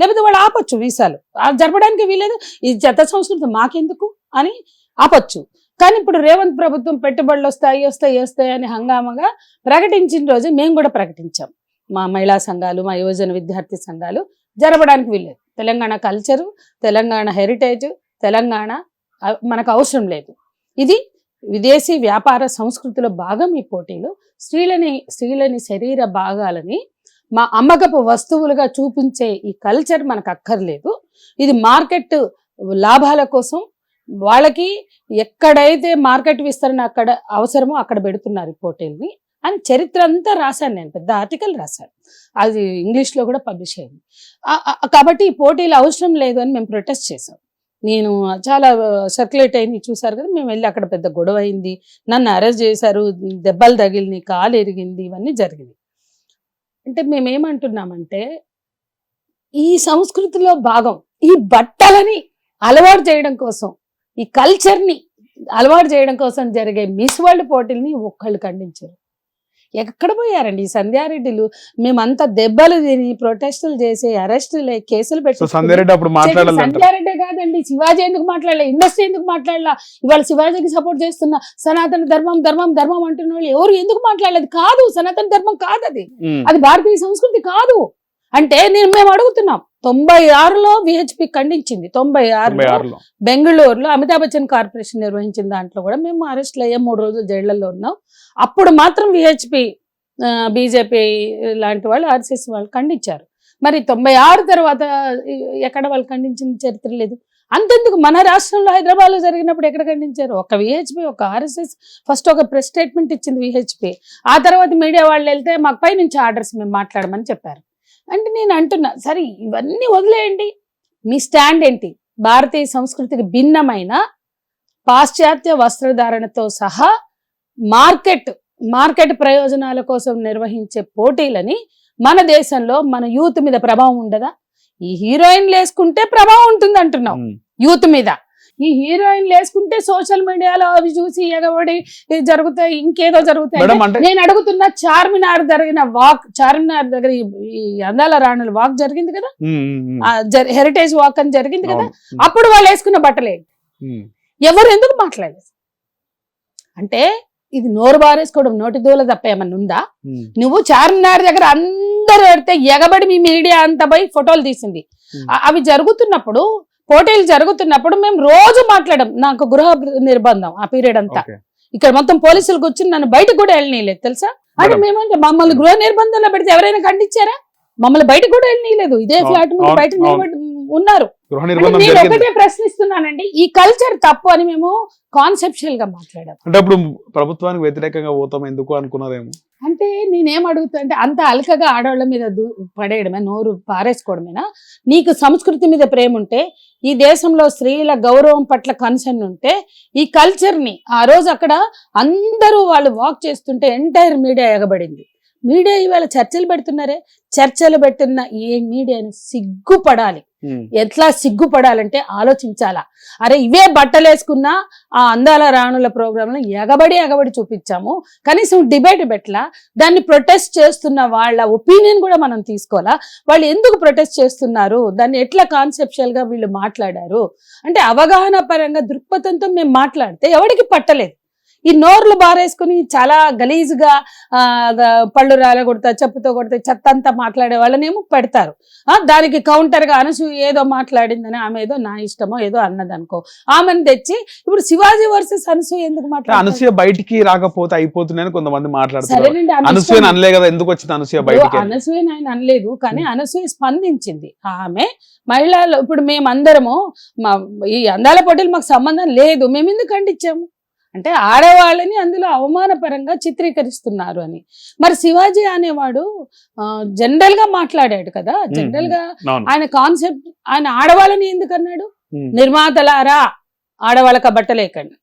లేకపోతే వాళ్ళు ఆపొచ్చు వీసాలు. జరపడానికి వీలేదు. ఈ జత సంస్కృతి మాకెందుకు అని ఆపొచ్చు. కానీ ఇప్పుడు రేవంత్ ప్రభుత్వం పెట్టుబడులు వస్తాయి వస్తాయి వస్తాయి అని హంగామగా ప్రకటించిన రోజు మేము కూడా ప్రకటించాం. మా మహిళా సంఘాలు మా యువజన విద్యార్థి సంఘాలు జరపడానికి వీల్లేదు. తెలంగాణ కల్చరు తెలంగాణ హెరిటేజ్ తెలంగాణ మనకు అవసరం లేదు. ఇది విదేశీ వ్యాపార సంస్కృతిలో భాగం ఈ పోటీలు. స్త్రీలని స్త్రీలని శరీర భాగాలని మా అమ్మకపు వస్తువులుగా చూపించే ఈ కల్చర్ మనకు అక్కర్లేదు ఇది మార్కెట్ లాభాల కోసం వాళ్ళకి ఎక్కడైతే మార్కెట్ విస్తరణ అక్కడ అవసరమో అక్కడ పెడుతున్నారు ఈ పోటీల్ని అని చరిత్ర అంతా రాశాను నేను పెద్ద ఆర్టికల్ రాశాను. అది ఇంగ్లీష్లో కూడా పబ్లిష్ అయింది. కాబట్టి ఈ పోటీలు అవసరం లేదు అని మేము ప్రొటెస్ట్ చేసాం నేను చాలా సర్క్యులేట్ అయింది. చూసారు కదా మేము వెళ్ళి అక్కడ పెద్ద గొడవ అయింది. నన్ను అరెస్ట్ చేశారు దెబ్బలు తగిలినాయి కాలు ఎరిగింది ఇవన్నీ జరిగింది అంటే మేమేమంటున్నామంటే ఈ సంస్కృతిలో భాగం ఈ బట్టలని అలవాటు చేయడం కోసం ఈ కల్చర్ని అలవాటు చేయడం కోసం జరిగే మిస్ వరల్డ్ పోటీల్ని ఒక్కళ్ళు ఖండించారు. ఎక్కడ పోయారండి ఈ సంధ్యారెడ్డిలు? మేమంతా దెబ్బలు తిని ప్రొటెస్టులు చేసి అరెస్టులు కేసులు పెట్టి సంధ్యారెడ్డి అప్పుడు మాట్లాడాలంట సంధ్యారెడ్డి కాదండి. శివాజీ ఎందుకు మాట్లాడలే? ఇండస్ట్రీ ఎందుకు మాట్లాడలా? ఇవాళ శివాజీకి సపోర్ట్ చేస్తున్న సనాతన ధర్మం ధర్మం ధర్మం అంటున్న వాళ్ళు ఎవరు ఎందుకు మాట్లాడలేదు? కాదు సనాతన ధర్మం కాదు అది. అది భారతీయ సంస్కృతి కాదు. అంటే నేను మేము అడుగుతున్నాం. తొంభై ఆరులో విహెచ్పి ఖండించింది. తొంభై ఆరులో బెంగళూరులో అమితాబ్ బచ్చన్ కార్పొరేషన్ నిర్వహించిన దాంట్లో కూడా మేము అరెస్ట్ అయ్యాం. మూడు రోజులు జైళ్ళలో ఉన్నాం. అప్పుడు మాత్రం విహెచ్పి బీజేపీ లాంటి వాళ్ళు ఆర్ఎస్ఎస్ వాళ్ళు ఖండించారు. మరి తొంభై ఆరు తర్వాత ఎక్కడ వాళ్ళు ఖండించిన చరిత్ర లేదు. అంతెందుకు? మన రాష్ట్రంలో హైదరాబాద్లో జరిగినప్పుడు ఎక్కడ ఖండించారు? ఒక విహెచ్పి ఒక ఆర్ఎస్ఎస్ ఫస్ట్ ఒక ప్రెస్ స్టేట్మెంట్ ఇచ్చింది విహెచ్పి ఆ తర్వాత మీడియా వాళ్ళు వెళ్తే మాకు పై నుంచి ఆర్డర్స్ మేము మాట్లాడమని చెప్పారు. అంటే నేను అంటున్నా సరే ఇవన్నీ వదిలేయండి. మీ స్టాండ్ ఏంటి? భారతీయ సంస్కృతికి భిన్నమైన పాశ్చాత్య వస్త్రధారణతో సహా మార్కెట్ మార్కెట్ ప్రయోజనాల కోసం నిర్వహించే పోటీలని మన దేశంలో మన యూత్ మీద ప్రభావం ఉండదా? ఈ హీరోయిన్ వేసుకుంటే ప్రభావం ఉంటుంది అంటున్నాం. యూత్ మీద. ఈ హీరోయిన్ వేసుకుంటే సోషల్ మీడియాలో అవి చూసి ఎగబడి జరుగుతాయి ఇంకేదో జరుగుతాయి. నేను అడుగుతున్న చార్మినార్ జరిగిన వాక్ చార్మినార్ దగ్గర ఈ- అందాల రాణుల వాక్ జరిగింది కదా? హెరిటేజ్ వాక్ అని జరిగింది కదా? అప్పుడు వాళ్ళు వేసుకున్న బట్టలే. ఎవరు ఎందుకు మాట్లాడలేదు? అంటే ఇది నోరు బారేసుకోవడం నోటి దూల తప్ప ఏమన్నా ఉందా. నువ్వు చార్మినార్ దగ్గర అందరూ పెడితే ఎగబడి మీ మీడియా అంతా పోయి ఫోటోలు తీసింది. అవి జరుగుతున్నప్పుడు పోటీలు జరుగుతున్నప్పుడు మేము రోజు మాట్లాడడం నాకు గృహ నిర్బంధం ఆ పీరియడ్ అంతా. ఇక్కడ మొత్తం పోలీసులు కూర్చుని నన్ను బయటకు కూడా వెళ్ళనీయలేదు తెలుసా? అంటే. మేమంటే మమ్మల్ని గృహ నిర్బంధంలో పెడితే ఎవరైనా ఖండించారా? మమ్మల్ని బయటకు కూడా వెళ్ళనీయలేదు. ఇదే ఫ్లాట్ ముందు బయట ఉన్నారు. నేను ఒకటే ప్రశ్నిస్తున్నానండి ఈ కల్చర్ తప్పు అని మేము కాన్సెప్షువల్గా మాట్లాడాం అంటే అప్పుడు ప్రభుత్వానికి వ్యతిరేకంగా పోతాం ఎందుకు అనుకున్నారేమో? అంటే నేనేం అడుగుతా అంటే అంత అలకగా ఆడవాళ్ళ మీద దూ- పడేయడమే నోరు పారేసుకోవడమేనా? నీకు సంస్కృతి మీద ప్రేమ ఉంటే ఈ దేశంలో స్త్రీల గౌరవం పట్ల కన్సర్న్ ఉంటే ఈ కల్చర్ని ఆ రోజు అక్కడ అందరూ వాళ్ళు వాక్ చేస్తుంటే ఎంటైర్ మీడియా ఎగబడింది. మీడియా ఇవాళ చర్చలు పెడుతున్నారే? చర్చలు పెడుతున్న ఏ మీడియాని సిగ్గుపడాలి. ఎట్లా సిగ్గుపడాలంటే ఆలోచించాలా. అరే ఇవే బట్టలేసుకున్న ఆ అందాల రాణుల ప్రోగ్రాంలో ఎగబడి ఎగబడి చూపించాము. కనీసం డిబేట్ పెట్టలా. దాన్ని ప్రొటెస్ట్ చేస్తున్న వాళ్ళ ఒపీనియన్ కూడా మనం తీసుకోవాలా. వాళ్ళు ఎందుకు ప్రొటెస్ట్ చేస్తున్నారు? దాన్ని ఎట్లా కాన్సెప్షువల్గా వీళ్ళు మాట్లాడారు? అంటే అవగాహన పరంగా దృక్పథంతో మేము మాట్లాడితే ఎవరికి పట్టలేదు. ఈ నోర్లు బారేసుకుని చాలా గలీజుగా పళ్ళు రాల కొడతా చెప్పుతో కొడితే చెత్త అంతా మాట్లాడే వాళ్ళనేమో పెడతారు. దానికి కౌంటర్గా అనసు ఏదో మాట్లాడిందని ఆమె ఏదో నా ఇష్టమో ఏదో అన్నది అనుకో ఆమెను తెచ్చి ఇప్పుడు శివాజీ వర్సెస్ అనసూయ ఎందుకు అంటే మాట్లాడారు అనసూయ బయటికి రాకపోతే అయిపోతున్నాయని కొంతమంది ఆమె అనసూయ. అనలే కదా ఎందుకు వచ్చింది అనసూయ ఇప్పుడు బయటికి? అని? అనసూయ ఆయన అనలేదు కానీ అనసూయ స్పందించింది. ఆమె మహిళలు ఇప్పుడు మేమందరము మా ఈ అందాల పోటీలు మాకు సంబంధం లేదు మేము ఎందుకు ఖండించాము? అంటే ఆడవాళ్ళని అందులో అవమానపరంగా చిత్రీకరిస్తున్నారు అని మరి శివాజీ అనేవాడు జనరల్గా మాట్లాడాడు కదా జనరల్గా ఆయన కాన్సెప్ట్ ఆయన ఆడవాళ్ళని ఎందుకు అన్నాడు. నిర్మాతలారా ఆడవాళ్ళక బట్టలేకండి.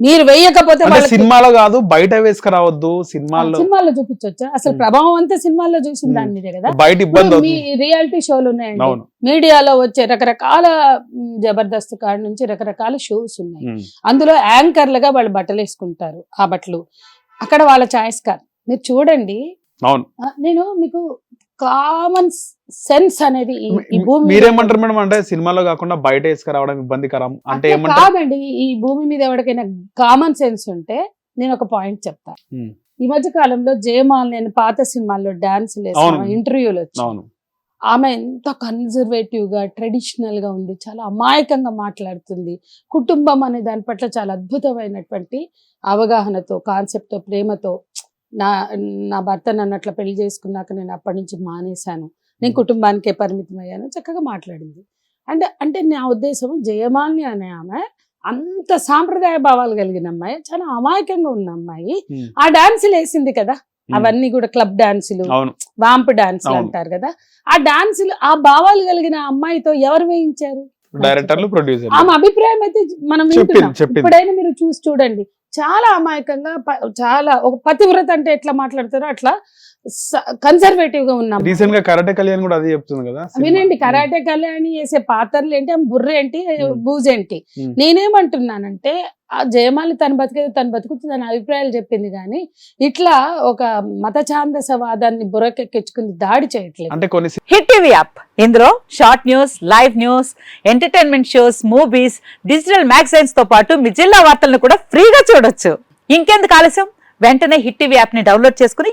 మీరు వేయకపోతే సినిమాలో కాదు బయట వేసుకురావద్దు సినిమాల్లో సినిమాల్లో చూపించొచ్చా? అసలు. ప్రభావం అంతా సినిమాల్లో చూసిన. దాని మీదే కదా? బయట ఇబ్బంది మీ రియాలిటీ షోలు ఉన్నాయండి. మీడియాలో వచ్చే రకరకాల జబర్దస్త్ కాడ నుంచి రకరకాల షోస్ ఉన్నాయి. అందులో యాంకర్లుగా వాళ్ళు బట్టలు వేసుకుంటారు ఆ బట్టలు. అక్కడ వాళ్ళ చాయిస్ కాదు. మీరు చూడండి. నేను మీకు కామన్ సెన్స్ అనేది ఈ- భూమి మీరేమంటారు మేడం? అంటే సినిమాలో కాకుండా బయట వేసుకురావడం ఇబ్బందికరం అంటే కాదండి ఈ భూమి మీద ఎవరికైనా కామన్ సెన్స్ ఉంటే నేను ఒక పాయింట్ చెప్తా. ఈ మధ్య కాలంలో జయమాల్ నేను పాత సినిమాల్లో డాన్స్ అవును. ఇంటర్వ్యూలు వచ్చి. అవును. ఆమె ఎంత కన్జర్వేటివ్గా ట్రెడిషనల్గా ఉంది చాలా అమాయకంగా మాట్లాడుతుంది. కుటుంబం అనే దాని పట్ల చాలా అద్భుతమైనటువంటి అవగాహనతో కాన్సెప్ట్తో ప్రేమతో నా నా భర్త నన్ను అట్లా పెళ్ళి చేసుకున్నాక నేను అప్పటి నుంచి మానేశాను. నేను కుటుంబానికే పరిమితం అయ్యాను చక్కగా మాట్లాడింది. అంటే అంటే నా ఉద్దేశం జయమాలిని అనే ఆమె అంత సాంప్రదాయ భావాలు కలిగిన అమ్మాయి చాలా అమాయకంగా ఉన్న అమ్మాయి. ఆ డాన్సులు వేసింది కదా. అవన్నీ కూడా క్లబ్ డాన్సులు వాంపు డాన్సులు. అంటారు కదా? ఆ డాన్సులు ఆ భావాలు కలిగిన అమ్మాయితో ఎవరు వేయించారు? డైరెక్టర్లు ప్రొడ్యూసర్ ఆమె అభిప్రాయం అయితే మనం వింటున్నాం. ఇప్పుడైనా మీరు చూసి చూడండి. చాలా అమాయకంగా ప- చాలా ఒక పతివ్రత అంటే ఎట్లా మాట్లాడతారో అట్లా కన్సర్వేటివ్గా ఉన్నాం. రీసెంట్గా కరాటే కళ్యాణ్ కూడా అదే చెప్తుంది కదా. వినండి కరాటే కళ్యాణి వేసే పాత్రలు ఏంటి బుర్ర ఏంటి Hmm. బూజేంటి Hmm. నేనేమంటున్నానంటే ఆ జయమాలి తను బతికేది తను బతుకుతుంది తన అభిప్రాయాలు చెప్పింది కానీ ఇట్లా ఒక మత ఛాందసవాదాన్ని బుర్రకెక్కించుకుని దాడి చేయట్లేదు. అంటే కొన్ని హిట్ టీవీ యాప్ ఇందులో short news live news entertainment shows movies digital మ్యాగజైన్స్తో పాటు మీ జిల్లా వార్తలను కూడా ఫ్రీగా చూడొచ్చు. ఇంకెందుకు ఆలస్యం? వెంటనే హిట్ టీవీ యాప్ని డౌన్లోడ్ చేసుకుని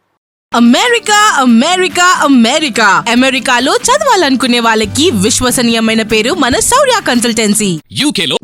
America America America. అమెరికాలో చదవాలనుకునే వాళ్ళకి విశ్వసనీయమైన పేరు మన సౌర్య కన్సల్టెన్సీ. యూకేలో